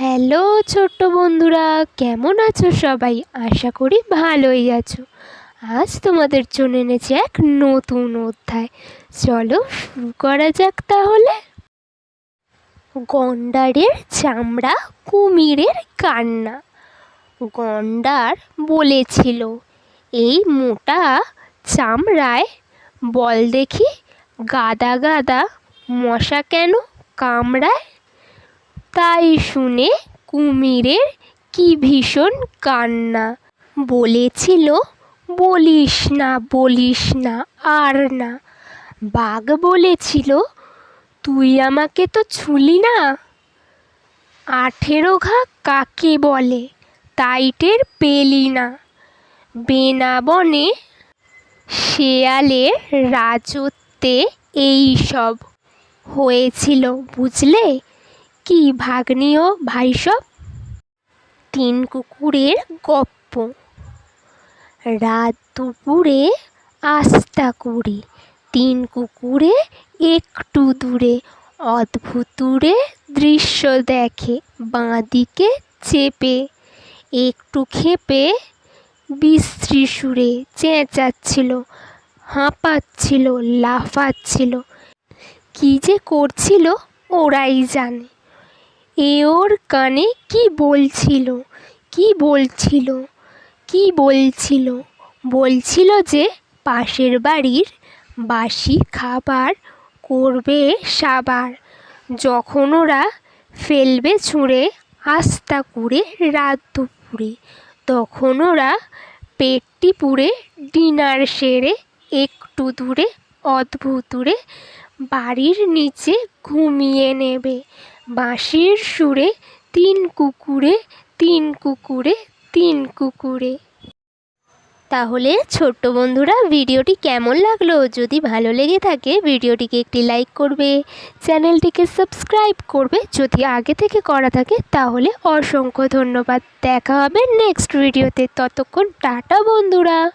Hello ছোট্ট বন্ধুরা, কেমন আছো সবাই? আশা করি ভালোই আছো। আজ তোমাদের জন্য এনেছি এক নতুন অধ্যায়। চলো শুরু করা যাক তাহলে। গন্ডারের চামড়া কুমিরের কান্না। গন্ডার বলেছিল, এই মোটা চামড়ায় বল দেখি, গাদা গাদা মশা কেন কামড়ায়? তাই শুনে কুমিরের কি ভীষণ কান্না। বলেছিল, বলিস না বলিস না, আর না। বাঘ বলেছিল, তুই আমাকে তো ছুলি না? আঠেরো ঘা কাকে বলে? তাই টের পেলি না। বেনাবনে শেয়ালের রাজত্বে এই সব হয়েছিল, বুঝলে? কি ভাগ্নিও ভাই সব? তিন কুকুরের গপ্প। রাত দুপুরে আস্তা করে তিন কুকুরে একটু দূরে। অদ্ভুত দূরে দৃশ্য দেখে বাঁদিকে চেপে। একটু খেপে বিশ্রী সুরে চেঁচাচ্ছিল, হাঁপাচ্ছিল, লাফাচ্ছিল। কী যে করছিল ওরাই জানে। এ ওর কানে কি বলছিল? কি বলছিল? কি বলছিল? বলছিল যে পাশের বাড়ির বাসি খাবার করবে সাবার। যখন ওরা ফেলবে ছুঁড়ে আস্তা করে রাত দুপুরে, তখন ওরা পেটটি পুড়ে ডিনার সেরে একটু দূরে, অদ্ভুত দূরে বাড়ির নিচে ঘুমিয়ে নেবে। বাঁশির সুরে তিন কুকুরে তিন কুকুরে তিন কুকুরে। তাহলে ছোট্ট বন্ধুরা, ভিডিওটি কেমন লাগল? যদি ভালো লেগে থাকে, ভিডিওটিকে একটি লাইক করবে, চ্যানেলটিকে সাবস্ক্রাইব করবে। যদি আগে থেকে করা থাকে, তাহলে অসংখ্য ধন্যবাদ। দেখা হবে নেক্সট ভিডিওতে। ততক্ষণ টাটা বন্ধুরা।